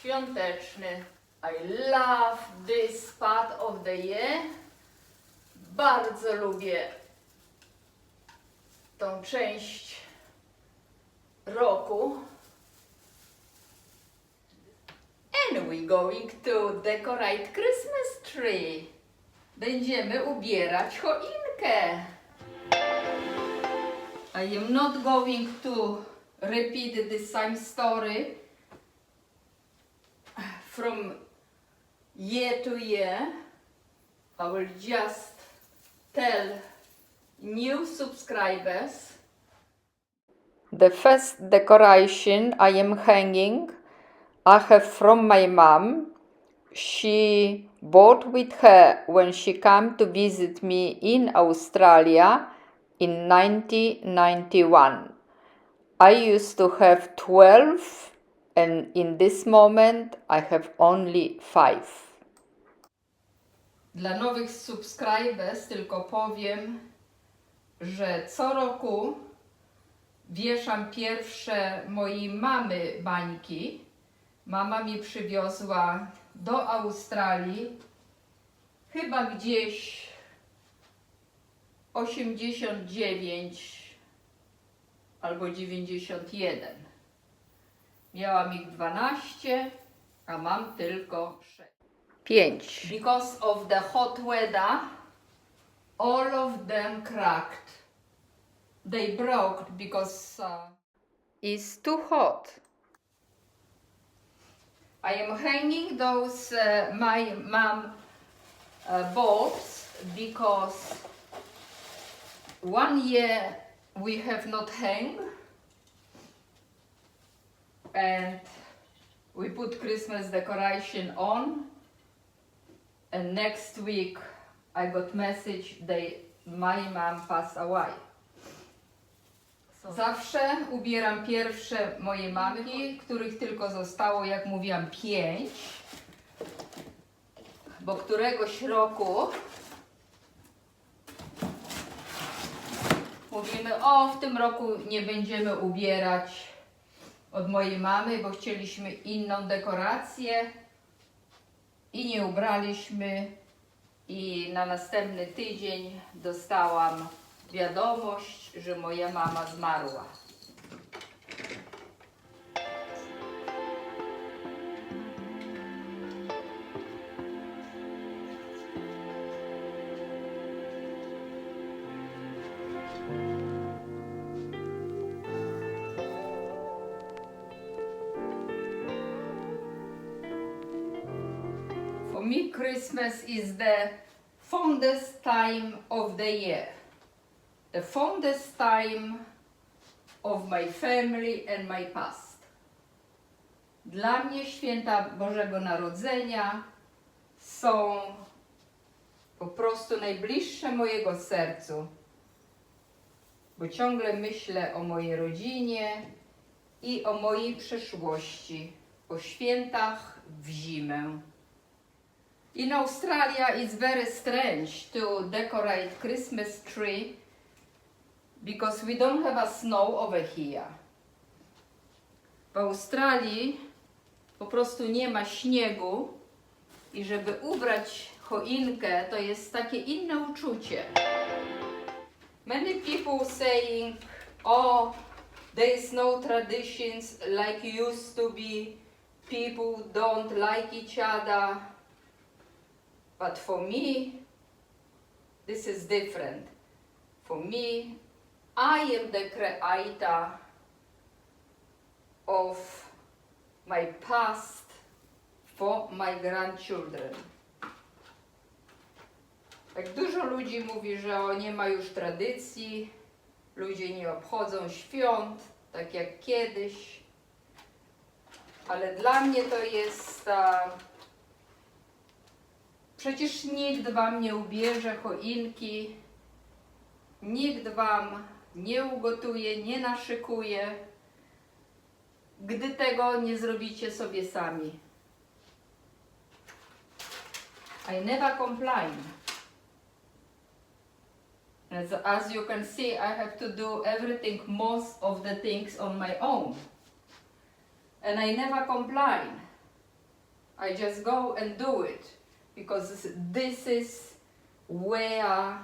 Świąteczny. I love this part of the year. Bardzo lubię tą część roku. And we going to decorate Christmas tree. Będziemy ubierać choinkę. I am not going to repeat the same story from year to year. I will just tell new subscribers. The first decoration I am hanging, I have from my mom. She bought with her when she came to visit me in Australia in 1991. I used to have 12 and in this moment I have only 5. Dla nowych subscribers tylko powiem, że co roku wieszam pierwsze mojej mamy bańki. Mama mi przywiozła do Australii chyba gdzieś 89 albo 91. Miałam ich 12, a mam tylko 6. 5. Because of the hot weather, all of them cracked. They broke because uh, it's too hot. I am hanging those uh, my mom uh, bulbs because one year we have not hang and we put Christmas decoration on and next week I got message they my mom passed away. Zawsze ubieram pierwsze moje mamki, których tylko zostało, jak mówiłam, pięć. Bo któregoś roku mówimy, o w tym roku nie będziemy ubierać od mojej mamy, bo chcieliśmy inną dekorację i nie ubraliśmy i na następny tydzień dostałam wiadomość, że moja mama zmarła. Christmas is the fondest time of the year. The fondest time of my family and my past. Dla mnie święta Bożego Narodzenia są po prostu najbliższe mojego sercu, bo ciągle myślę o mojej rodzinie i o mojej przeszłości, o świętach w zimę. In Australia, it's very strange to decorate Christmas tree because we don't have a snow over here. W Australii po prostu nie ma śniegu i żeby ubrać choinkę, to jest takie inne uczucie. Many people saying, oh, there is no traditions like used to be. People don't like each other. But for me, this is different. For me, I am the creator of my past for my grandchildren. Tak dużo ludzi mówi, że nie ma już tradycji, ludzie nie obchodzą świąt, tak jak kiedyś. Ale dla mnie to jest. A, Przecież nikt wam nie ubierze choinki, nikt wam nie ugotuje, nie naszykuje, gdy tego nie zrobicie sobie sami. I never complain. As, as you can see, I have to do everything, most of the things on my own. And I never complain. I just go and do it because this is where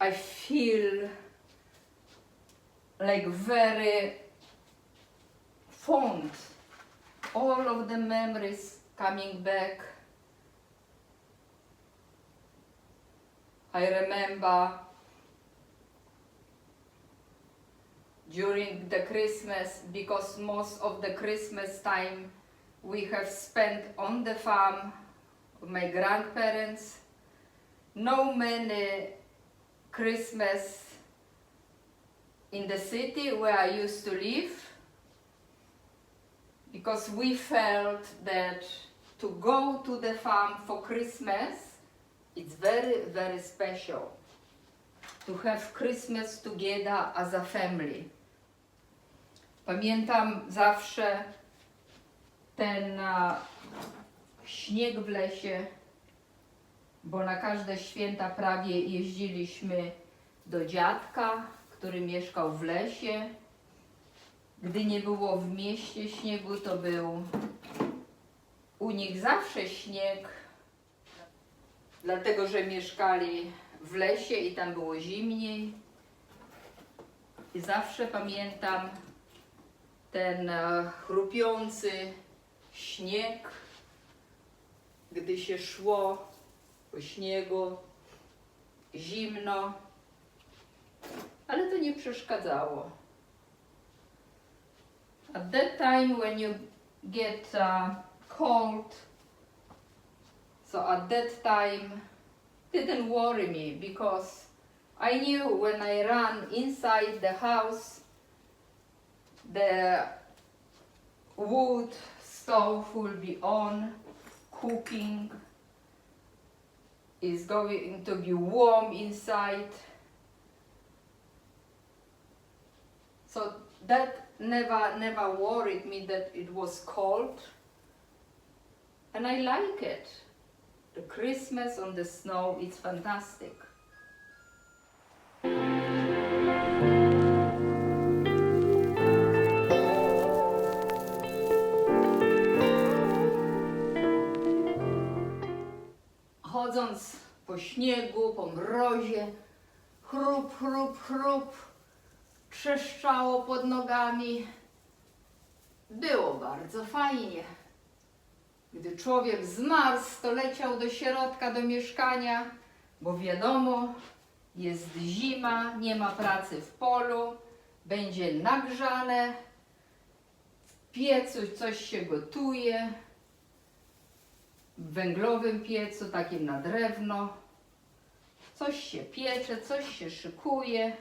I feel like very fond. All of the memories coming back. I remember during the Christmas because most of the Christmas time we have spent on the farm with my grandparents. No many Christmas in the city where I used to live because we felt that to go to the farm for Christmas it's very very special to have Christmas together as a family. Pamiętam zawsze ten śnieg w lesie, bo na każde święta prawie jeździliśmy do dziadka, który mieszkał w lesie. Gdy nie było w mieście śniegu, to był u nich zawsze śnieg, dlatego że mieszkali w lesie i tam było zimniej. I zawsze pamiętam ten chrupiący śnieg, gdy się szło po śniegu, zimno, ale to nie przeszkadzało. At that time when you get uh, cold, so at that time didn't worry me because I knew when I ran inside the house, the wood stove will be on, cooking, is going to be warm inside. So that never never worried me that it was cold. And I like it. The Christmas on the snow is fantastic. Po śniegu, po mrozie, chrup, chrup, chrup, trzeszczało pod nogami. Było bardzo fajnie. Gdy człowiek zmarł, to leciał do środka, do mieszkania, bo wiadomo, jest zima, nie ma pracy w polu, będzie nagrzane, w piecu coś się gotuje, węglowym piecu, takim na drewno, coś się piecze, coś się szykuje.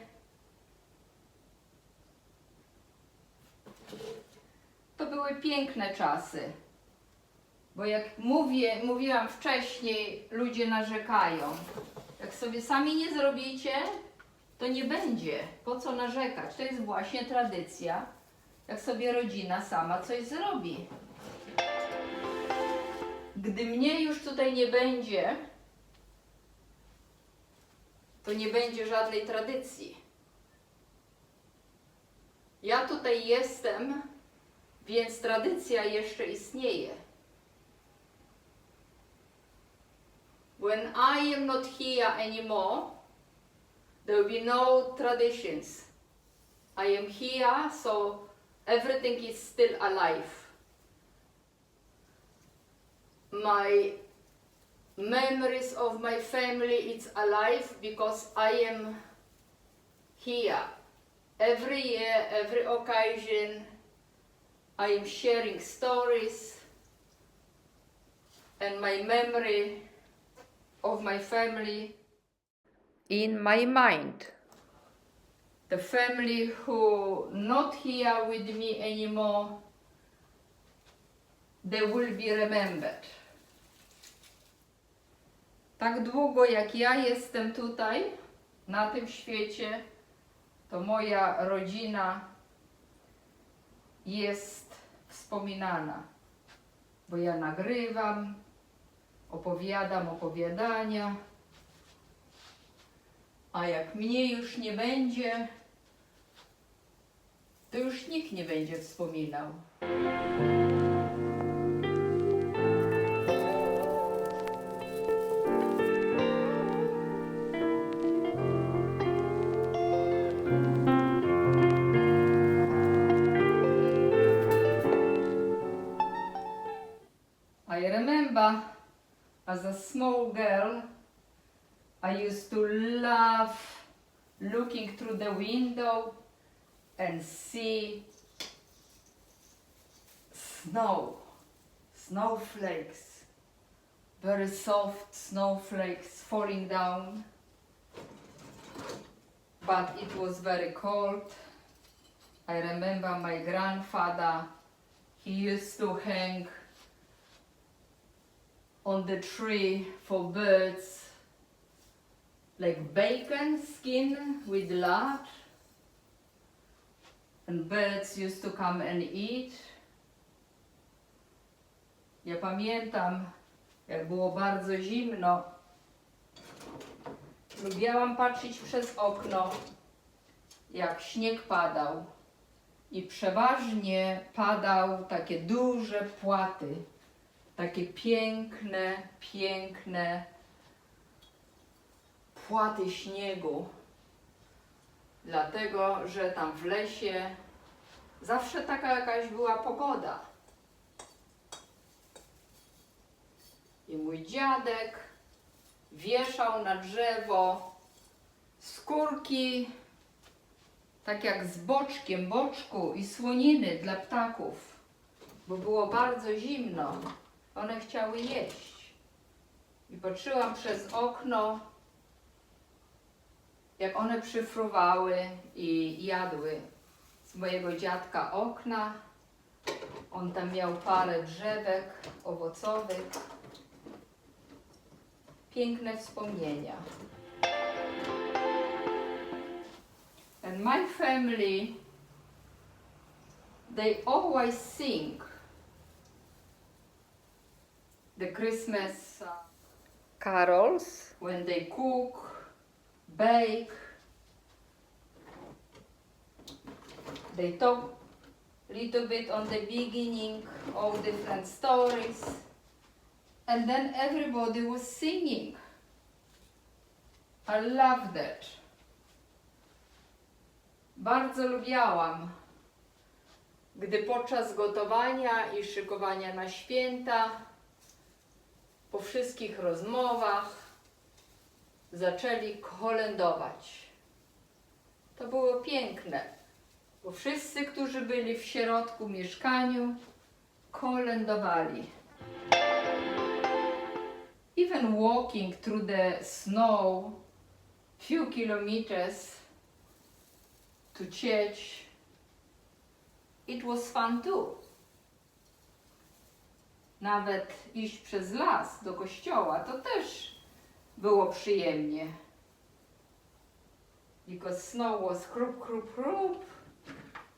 To były piękne czasy. Bo jak mówię, mówiłam wcześniej, ludzie narzekają. Jak sobie sami nie zrobicie, to nie będzie. Po co narzekać? To jest właśnie tradycja, jak sobie rodzina sama coś zrobi. Gdy mnie już tutaj nie będzie, to nie będzie żadnej tradycji. Ja tutaj jestem, więc tradycja jeszcze istnieje. When I am not here anymore, there will be no traditions. I am here, so everything is still alive. My memories of my family it's alive because I am here. Every year, every occasion, I am sharing stories and my memory of my family in my mind. The family who not here with me anymore, they will be remembered. Tak długo jak ja jestem tutaj, na tym świecie, to moja rodzina jest wspominana, bo ja nagrywam, opowiadam opowiadania, a jak mnie już nie będzie, to już nikt nie będzie wspominał. As a small girl, I used to love looking through the window and see snow, snowflakes, very soft snowflakes falling down. But it was very cold. I remember my grandfather, he used to hang on the tree for birds like bacon skin with lard and birds used to come and eat. Ja pamiętam, jak było bardzo zimno, lubiałam patrzeć przez okno, jak śnieg padał. I przeważnie padał takie duże płaty, takie piękne, piękne płaty śniegu. Dlatego, że tam w lesie zawsze taka jakaś była pogoda. I mój dziadek wieszał na drzewo skórki, tak jak z boczkiem, boczku i słoniny dla ptaków, bo było bardzo zimno. One chciały jeść. I patrzyłam przez okno, jak one przyfruwały i jadły z mojego dziadka okna. On tam miał parę drzewek owocowych. Piękne wspomnienia. And my family, they always sing the Christmas uh, carols when they cook, bake. They talk little bit on the beginning, all different stories, and then everybody was singing. I love that. Bardzo lubiałam, gdy podczas gotowania i szykowania na święta po wszystkich rozmowach zaczęli kolędować. To było piękne, bo wszyscy, którzy byli w środku mieszkaniu, kolędowali. Even walking through the snow few kilometers to church, it was fun too nawet iść przez las do kościoła, to też było przyjemnie. Because snow was krup, krup, krup.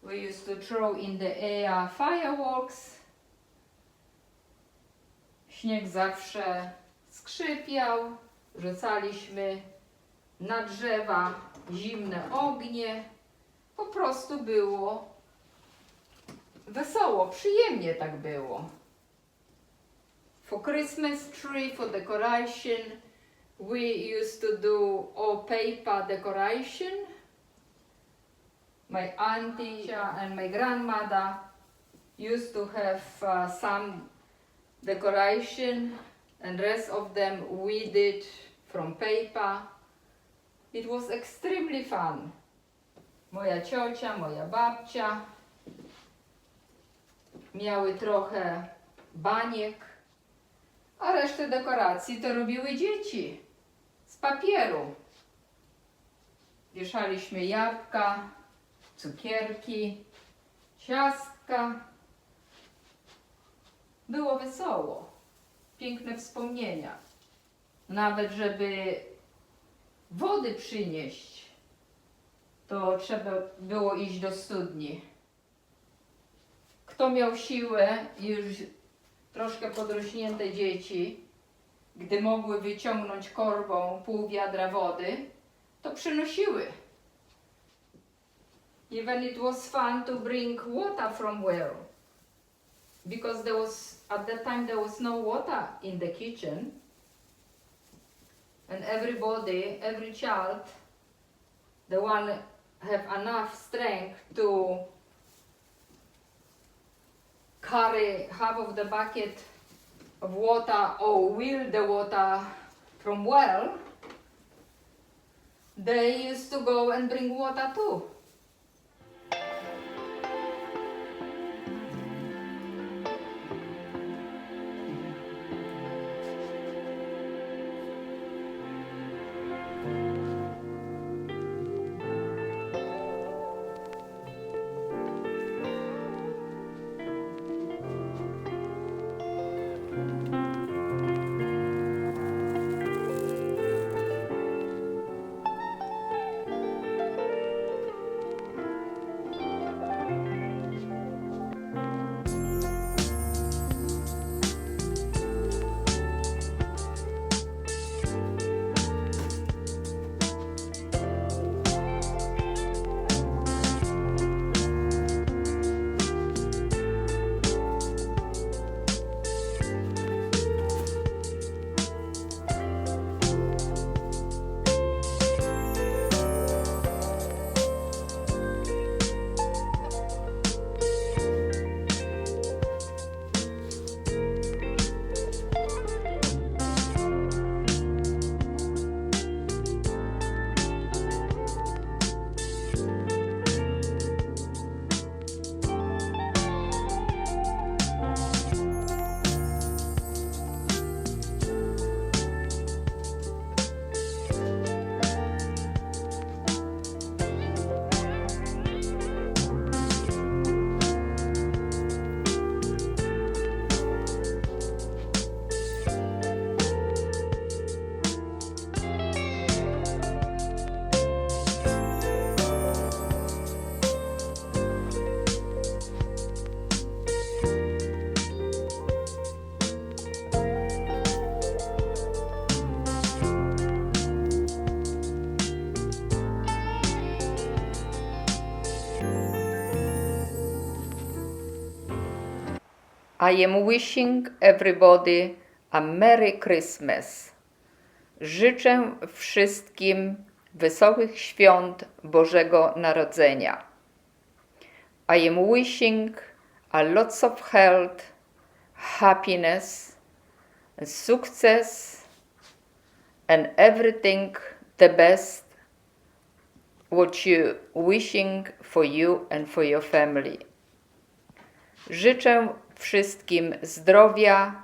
We used to throw in the air fireworks. Śnieg zawsze skrzypiał. Rzucaliśmy na drzewa zimne ognie. Po prostu było wesoło, przyjemnie tak było. For Christmas tree for decoration, we used to do all paper decoration. My auntie and my grandmother used to have uh, some decoration, and rest of them we did from paper. It was extremely fun. Moja ciocia, moja babcia miały trochę baniek a resztę dekoracji to robiły dzieci z papieru. Wieszaliśmy jabłka, cukierki, ciastka. Było wesoło, piękne wspomnienia. Nawet żeby wody przynieść, to trzeba było iść do studni. Kto miał siłę już troszkę podrośnięte dzieci, gdy mogły wyciągnąć korbą pół wiadra wody, to przynosiły. Even it was fun to bring water from well. Because there was, at that time, there was no water in the kitchen. And everybody, every child, the one have enough strength to carry half of the bucket of water or wheel the water from well, they used to go and bring water too. I am wishing everybody a Merry Christmas. Życzę wszystkim wesołych świąt Bożego Narodzenia. I am wishing a lots of health, happiness, success, and everything the best what you wishing for you and for your family. Życzę wszystkim zdrowia,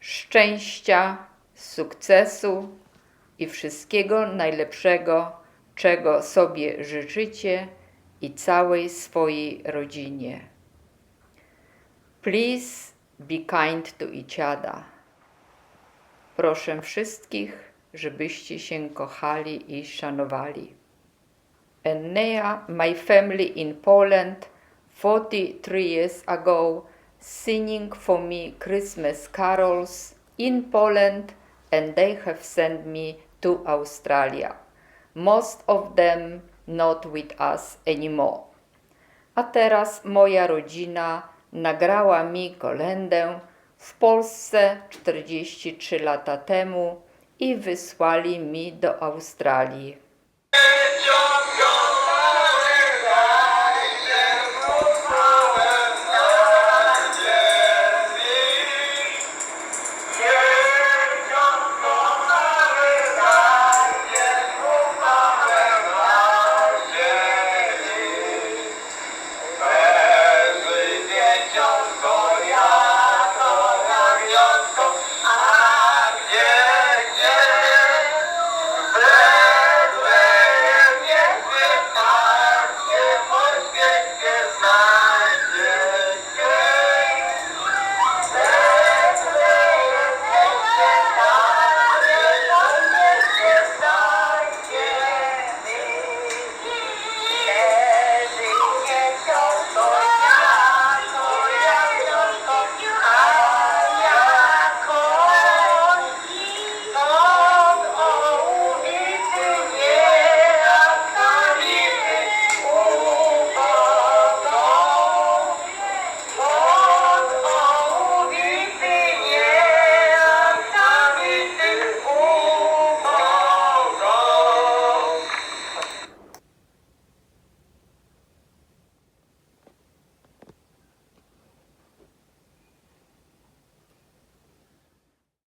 szczęścia, sukcesu i wszystkiego najlepszego, czego sobie życzycie i całej swojej rodzinie. Please be kind to each other. Proszę wszystkich, żebyście się kochali i szanowali. Enea, my family in Poland, 43 years ago, singing for me Christmas carols in Poland, and they have sent me to Australia. Most of them not with us anymore. A teraz moja rodzina nagrała mi kolendę w Polsce 43 lata temu i wysłali mi do Australii.